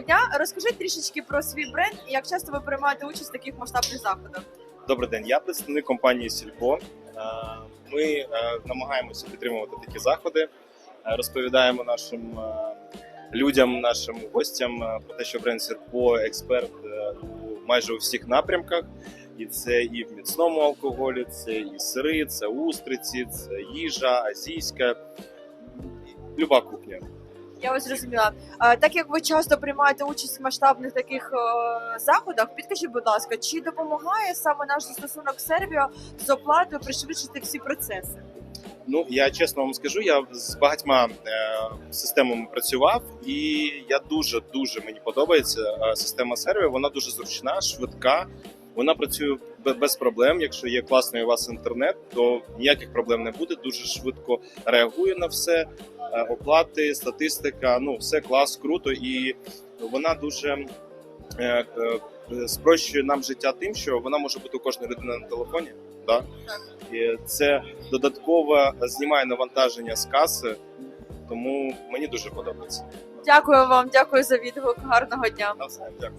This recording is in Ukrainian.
дня. Розкажіть трішечки про свій бренд і як часто ви приймаєте участь в таких масштабних заходах. Добрий день, я представник компанії Сільпо. Е, Ми е, намагаємося підтримувати такі заходи, е, розповідаємо нашим людям, нашим гостям про те, що бренд Сільпо експерт у майже у всіх напрямках. І це і в міцному алкоголі, це і сири, це устриці, це їжа, азійська, люба кухня. Я вас зрозуміла. А, так як ви часто приймаєте участь в масштабних таких е, заходах, підкажіть, будь ласка, чи допомагає саме наш застосунок Сервіо з оплатою пришвидшити всі процеси? Ну я чесно вам скажу, я з багатьма е, системами працював, і я дуже дуже мені подобається е, система серві. Вона дуже зручна, швидка. Вона працює без проблем. Якщо є класний у вас інтернет, то ніяких проблем не буде. Дуже швидко реагує на все. Е, оплати, статистика. Ну все клас, круто, і вона дуже е, е, спрощує нам життя тим, що вона може бути у кожної людини на телефоні. Да? І це додатково знімає навантаження з каси, тому мені дуже подобається. Дякую вам, дякую за відгук. Гарного дня. Дякую.